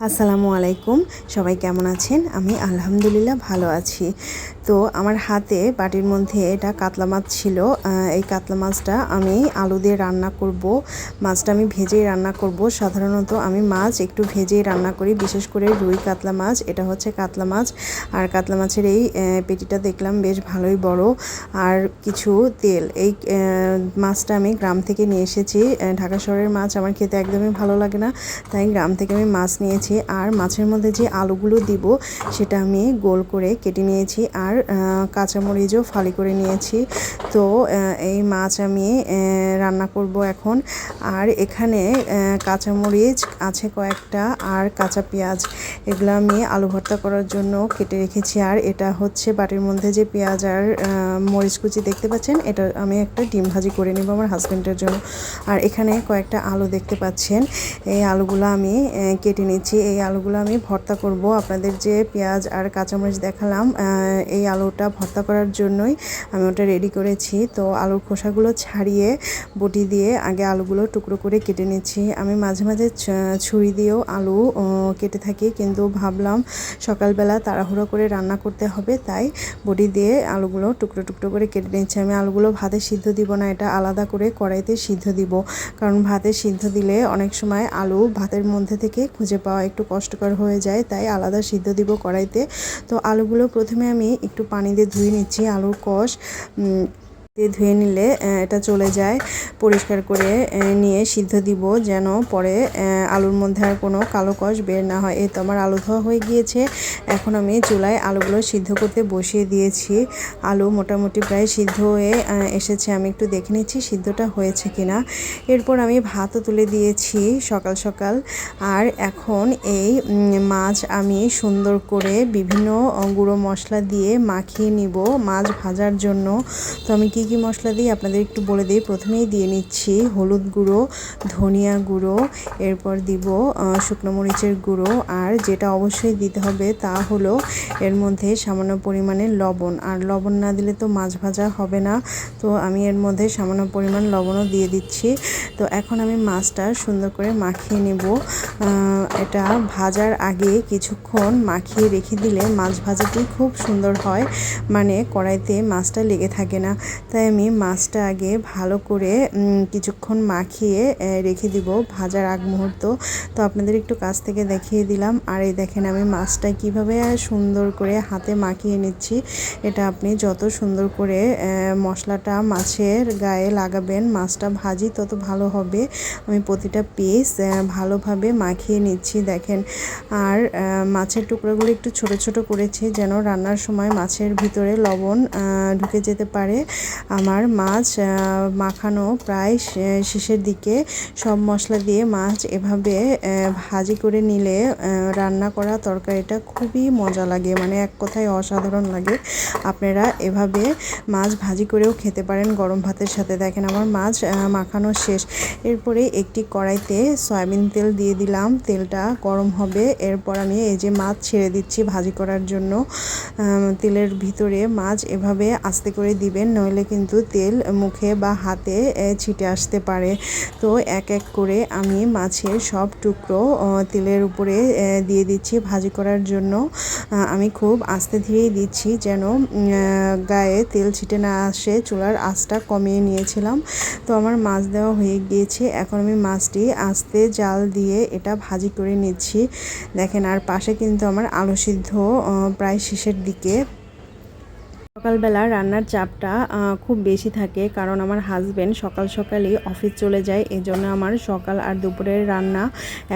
আসসালামু আলাইকুম। সবাই কেমন আছেন? আমি আলহামদুলিল্লাহ ভালো আছি। তো আমার হাতে বাটির মধ্যে এটা কাতলা মাছ ছিল। এই কাতলা মাছটা আমি আলু দিয়ে রান্না করব। মাছটা আমি ভেজেই রান্না করব। সাধারণত আমি মাছ একটু ভেজেই রান্না করি। বিশেষ করে রুই কাতলা মাছ, এটা হচ্ছে কাতলা মাছ। আর কাতলা মাছের এই পেটিটা দেখলাম বেশ ভালোই বড়। আর কিছু তেল। এই মাছটা আমি গ্রাম থেকে নিয়ে এসেছি। ঢাকা শহরের মাছ আমার খেতে একদমই ভালো লাগে না। তাই গ্রাম থেকে আমি মাছ নিয়েছি। আর মাছের মধ্যে যে আলুগুলো দিব সেটা আমি গোল করে কেটে নিয়েছি আর কাঁচামরিচও ফালি করে নিয়েছি। তো এই মাছ আমি রান্না করব এখন। আর এখানে কাঁচামরিচ আছে কয়েকটা আর কাঁচা পেঁয়াজ। এগুলো আমি আলু ভর্তা করার জন্য কেটে রেখেছি। আর এটা হচ্ছে বাটির মধ্যে যে পেঁয়াজ আর মরিচ কুচি দেখতে পাচ্ছেন, এটা আমি একটা ডিম ভাজি করে নেব আমার হাজব্যান্ডের জন্য। আর এখানে কয়েকটা আলু দেখতে পাচ্ছেন। এই আলুগুলো আমি কেটে নিচ্ছি। এই আলুগুলো আমি ভর্তা করব, আপনাদের যে পেঁয়াজ আর কাঁচামরিচ দেখালাম এই আলুটা ভর্তা করার জন্যই আমি ওটা রেডি করেছি। তো আলুর খোসাগুলো ছাড়িয়ে, বটি দিয়ে আগে আলুগুলো টুকরো করে কেটে নিচ্ছি। আমি মাঝে মাঝে ছুরি দিয়েও আলু কেটে থাকি, কিন্তু ভাবলাম সকালবেলা তাড়াহুড়ো করে রান্না করতে হবে, তাই বটি দিয়ে আলুগুলো টুকরো টুকরো করে কেটে নিচ্ছি। আমি আলুগুলো ভাতে সিদ্ধ দিব না, এটা আলাদা করে কড়াইতে সিদ্ধ দিব। কারণ ভাতে সিদ্ধ দিলে অনেক সময় আলু ভাতের মধ্যে থেকে খুঁজে পাওয়া একটু কষ্টকর হয়ে যায়, তাই আলাদা সিদ্ধ দিব কড়াইতে। তো আলুগুলো প্রথমে আমি একটু পানি দিয়ে ধুয়ে নিচ্ছি, আলুর কষ। দিয়ে ধুয়ে নিলে এটা চলে যায়। পরিষ্কার করে নিয়ে সিদ্ধ দিব যেন পরে আলুর মধ্যে আর কোনো কালো কষ বের না হয়। এই তো আমার আলু ধোয়া হয়ে গিয়েছে। এখন আমি চুলায় আলুগুলো সিদ্ধ করতে বসিয়ে দিয়েছি। আলু মোটামুটি প্রায় সিদ্ধ হয়ে এসেছে। আমি একটু দেখে নিচ্ছি সিদ্ধটা হয়েছে কিনা। এরপর আমি ভাতও তুলে দিয়েছি সকাল সকাল। আর এখন এই মাছ আমি সুন্দর করে বিভিন্ন গুঁড়ো মশলা দিয়ে মাখিয়ে নিব মাছ ভাজার জন্য। তো আমি কি কি মশলা দিই আপনাদের একটু বলে দিই। প্রথমেই দিয়ে নিচ্ছি হলুদ গুঁড়ো, ধনিয়া গুঁড়ো, এরপর দিব শুকনো মরিচের গুঁড়ো, আর যেটা অবশ্যই দিতে হবে তা হলো এর মধ্যে সামান্য পরিমাণে লবণ। আর লবণ না দিলে তো মাছ ভাজা হবে না। তো আমি এর মধ্যে সামান্য পরিমাণ লবণও দিয়ে দিচ্ছি। তো এখন আমি মাছটা সুন্দর করে মাখিয়ে নেব। এটা ভাজার আগে কিছুক্ষণ মাখিয়ে রেখে দিলে মাছ ভাজাটি খুব সুন্দর হয়। মানে কড়াইতে মাছটা লেগে থাকে না। তাই আমি মাছটা আগে ভালো করে কিছুক্ষণ মাখিয়ে রেখে দিব। ভাজার আগ মুহূর্ত। তো আপনাদের একটু কাছ থেকে দেখিয়ে দিলাম। আর এই দেখেন আমি মাছটা কীভাবে সুন্দর করে হাতে মাখিয়ে নিচ্ছি। এটা আপনি যত সুন্দর করে মশলাটা মাছের গায়ে লাগাবেন, মাছটা ভাজি তত ভালো হবে। আমি প্রতিটা পিস ভালোভাবে মাখিয়ে নিচ্ছি, দেখেন। আর মাছের টুকরোগুলো একটু ছোট ছোট করেছি যেন রান্নার সময় মাছের ভিতরে লবণ ঢুকে যেতে পারে। আমার মাছ মাখানো প্রায় শেষের দিকে সব মশলা দিয়ে মাছ এভাবে ভাজি করে নিলে রান্না করা তরকারিটা খুবই মজা লাগে মানে এক কথায় অসাধারণ লাগে। আপনারা এভাবে মাছ ভাজি করেও খেতে পারেন গরম ভাতের সাথে। দেখেন আমার মাছ মাখানো শেষ। এরপরে একটি কড়াইতে সয়াবিন তেল দিয়ে দিলাম। তেলটা গরম হবে। এরপর আমি এই যে মাছ ছেড়ে দিচ্ছি ভাজি করার জন্য তেলের ভিতরে মাছ এভাবে আস্তে করে দিবেন, নইলে কিন্তু তেল মুখে বা হাতে ছিটে আসতে পারে। তো এক এক করে আমি মাছের সব টুকরো তেলের উপরে দিয়ে দিচ্ছি ভাজি করার জন্য। আমি খুব আস্তে ধীরেই দিচ্ছি যেন গায়ে তেল ছিটে না আসে। চুলার আঁচটা কমিয়ে নিয়েছিলাম। তো আমার মাছ দেওয়া হয়ে গিয়েছে। এখন আমি মাছটি আস্তে জাল দিয়ে এটা ভাজি করে নিচ্ছি। দেখেন, আর পাশে কিন্তু আমার আলু সিদ্ধ প্রায় শেষের দিকে। সকালবেলা রান্নার চাপটা খুব বেশি থাকে কারণ আমার হাজব্যান্ড সকাল সকালই অফিস চলে যায়। এজন্য আমার সকাল আর দুপুরের রান্না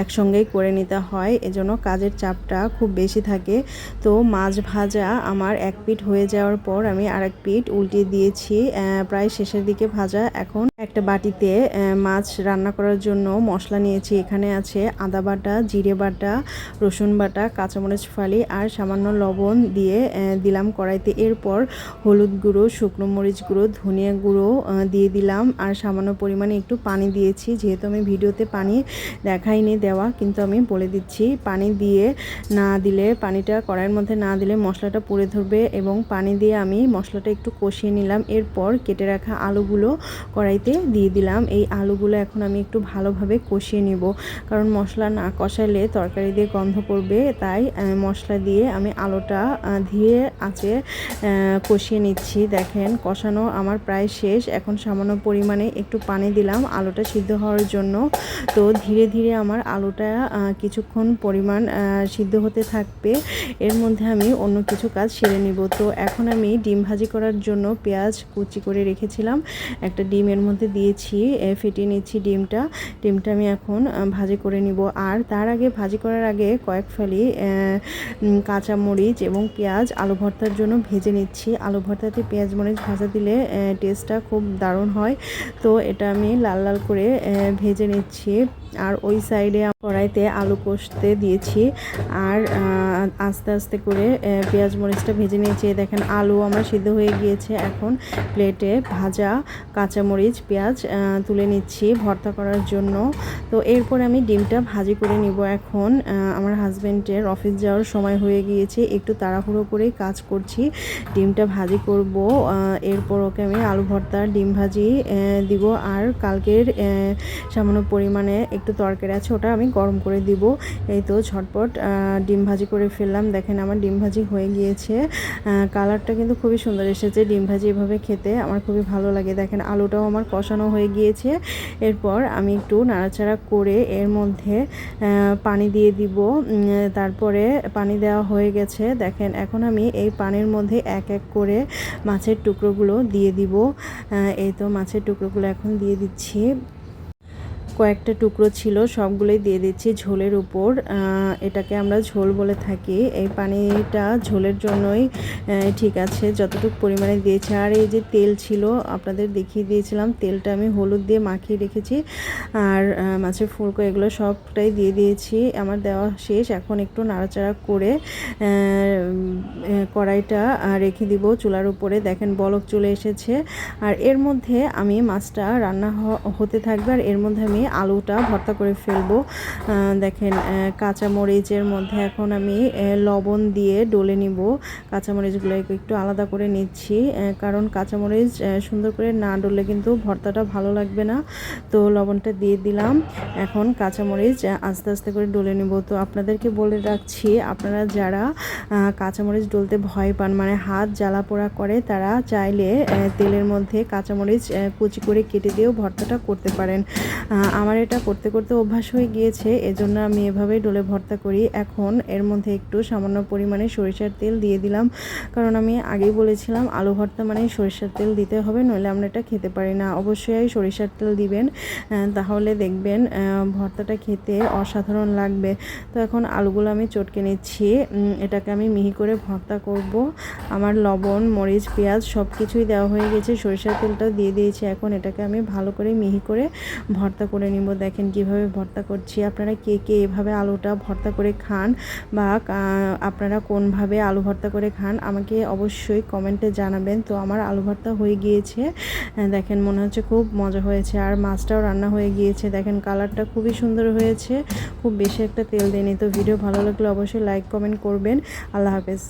একসঙ্গেই করে নিতে হয়। এজন্য কাজের চাপটা খুব বেশি থাকে। তো মাছ ভাজা আমার এক পিঠ হয়ে যাওয়ার পর আমি আরেক পিঠ উল্টিয়ে দিয়েছি। প্রায় শেষের দিকে ভাজা। এখন একটা বাটিতে মাছ রান্না করার জন্য মশলা নিয়েছি। এখানে আছে আদা বাটা, জিরে বাটা, রসুন বাটা, কাঁচামরিচ ফালি আর সামান্য লবণ দিয়ে দিলাম কড়াইতে। এরপর হলুদ গুঁড়ো, শুকনো মরিচ গুঁড়ো, ধনিয়া গুঁড়ো দিয়ে দিলাম আর সামান্য পরিমাণে একটু পানি দিয়েছি। যেহেতু আমি ভিডিওতে পানি দেখাইনি, দেওয়া কিন্তু আমি বলে দিচ্ছি। পানি দিয়ে না দিলে, পানিটা কড়াইয়ের মধ্যে না দিলে মশলাটা পুড়ে ধরবে এবং পানি দিয়ে আমি মশলাটা একটু কষিয়ে নিলাম। এরপর কেটে রাখা আলুগুলো কড়াইতে দিয়ে দিলাম। এই আলুগুলো এখন আমি একটু ভালোভাবে কষিয়ে নিব। কারণ মশলা না কষালে তরকারি দিয়ে গন্ধ করবে তাই মশলা দিয়ে আমি আলুটা ধীরে আঁচে কষিয়ে নিচ্ছি। দেখেন, কষানো আমার প্রায় শেষ। এখন সামান্য পরিমাণে একটু পানি দিলাম আলুটা সিদ্ধ হওয়ার জন্য। তো ধীরে ধীরে আমার আলুটা কিছুক্ষণ পরিমাণ সিদ্ধ হতে থাকবে। এর মধ্যে আমি অন্য কিছু কাজ সেরে নিব। তো এখন আমি ডিম ভাজি করার জন্য পেঁয়াজ কুচি করে রেখেছিলাম। একটা ডিমের মধ্যে দিয়েছি এ, ফেটিয়ে নিচ্ছি ডিমটা। ডিমটা আমি এখন ভাজি করে নিব। আর তার আগে ভাজি করার আগে কয়েক ফালি কাঁচামরিচ কাঁচা মরিচ এবং পেঁয়াজ আলু ভর্তার জন্য ভেজে নিচ্ছি। আলু ভর্তাতে পেঁয়াজ মরিচ ভাজা দিলে টেস্টটা খুব দারুণ হয়। তো এটা আমি লাল লাল করে ভেজে নিচ্ছি। আর ওই সাইডে কড়াইতে আলু কষতে দিয়েছি আর আস্তে আস্তে করে পেঁয়াজ মরিচটা ভেজে নিয়েছি। দেখেন, আলু আমার সিদ্ধ হয়ে গিয়েছে। এখন প্লেটে ভাজা কাঁচামরিচ, পেঁয়াজ তুলে নিচ্ছি ভর্তা করার জন্য। তো এরপর আমি ডিমটা ভাজি করে নিব এখন। আমার হাজব্যান্ডের অফিস যাওয়ার সময় হয়ে গিয়েছে। একটু তাড়াহুড়ো করেই কাজ করছি। ডিমটা ভাজি করব। এরপর ওকে আমি আলু ভর্তা, ডিম ভাজি দিব। আর কালকের সামান্য পরিমাণে একটু তরকারি আছে, ওটা আমি গরম করে দিব। এই তো ঝটপট ডিম ভাজি করে ফেললাম। দেখেন আমার ডিম ভাজি হয়ে গিয়েছে। কালারটা কিন্তু খুবই সুন্দর এসেছে ডিম ভাজি এভাবে খেতে। আমার খুবই ভালো লাগে। দেখেন আলুটাও আমার কষানো হয়ে গিয়েছে। এরপর আমি একটু নাড়াচাড়া করে এর মধ্যে পানি দিয়ে দিব। তারপরে পানি দেওয়া হয়ে গেছে। দেখেন এখন আমি এই পানির মধ্যে এক এক করে মাছের টুকরোগুলো দিয়ে দিব। এই তো মাছের টুকরোগুলো এখন দিয়ে দিচ্ছি। কয়েকটা টুকরো ছিল, সবগুলোই দিয়ে দিচ্ছি ঝোলের উপর। এটাকে আমরা ঝোল বলে থাকি। এই পানিটা ঝোলের জন্যই ঠিক আছে, যতটুকু পরিমাণে দিয়েছি। আর এই যে তেল ছিল, আপনাদের দেখিয়ে দিয়েছিলাম, তেলটা আমি হলুদ দিয়ে মাখিয়ে রেখেছি। আর মাছের ফুলকো, এগুলো সবটাই দিয়ে দিয়েছি। আমার দেওয়া শেষ। এখন একটু নাড়াচাড়া করে কড়াইটা রেখে দিব চুলার উপরে। দেখেন বলক চলে এসেছে। আর এর মধ্যে আমি মাছটা রান্না হতে থাকবে। আর এর মধ্যে আমি আলুটা ভর্তা করে ফেলব। দেখেন কাঁচামরিচের মধ্যে এখন আমি লবণ দিয়ে ডলে নিব। কাঁচামরিচগুলো একটু আলাদা করে নিচ্ছি কারণ কাঁচামরিচ সুন্দর করে না ডললে কিন্তু ভর্তাটা ভালো লাগবে না। তো লবণটা দিয়ে দিলাম। এখন কাঁচামরিচ আস্তে আস্তে করে ডলে নিব। তো আপনাদেরকে বলে রাখছি, আপনারা যারা কাঁচামরিচ ডলতে ভয় পান মানে হাত জ্বালা পোড়া করে, তারা চাইলে তেলের মধ্যে কাঁচামরিচ কুচি করে কেটে দিয়েও ভর্তাটা করতে পারেন। আমার এটা করতে করতে অভ্যাস হয়ে গিয়েছে, এজন্য আমি এভাবেই ডলে ভর্তা করি। এখন এর মধ্যে একটু সামান্য পরিমাণে সরিষার তেল দিয়ে দিলাম। কারণ আমি আগেই বলেছিলাম, আলু ভর্তা মানে সরিষার তেল দিতে হবে, নইলে আমরা এটা খেতে পারি না। অবশ্যই সরিষার তেল দিবেন তাহলে দেখবেন ভর্তাটা খেতে অসাধারণ লাগবে। তো এখন আলুগুলো আমি চটকে নিচ্ছি। এটাকে আমি মিহি করে ভর্তা করব। আমার লবণ, মরিচ, পেঁয়াজ সব কিছুই দেওয়া হয়ে গেছে, সরিষার তেলটাও দিয়ে দিয়েছি। এখন এটাকে আমি ভালো করে মিহি করে ভর্তা করে নিব। দেখেন কীভাবে ভর্তা করছি। আপনারা কে কে এভাবে আলুটা ভর্তা করে খান বা আপনারা কোনভাবে আলু ভর্তা করে খান, আমাকে অবশ্যই কমেন্টে জানাবেন। তো আমার আলু ভর্তা হয়ে গিয়েছে। দেখেন মনে হচ্ছে খুব মজা হয়েছে। আর মাছটাও রান্না হয়ে গিয়েছে। দেখেন কালারটা খুবই সুন্দর হয়েছে। খুব বেশি একটা তেল দেয়নি। তো ভিডিও ভালো লাগলে অবশ্যই লাইক, কমেন্ট করবেন। আল্লাহ হাফেজ।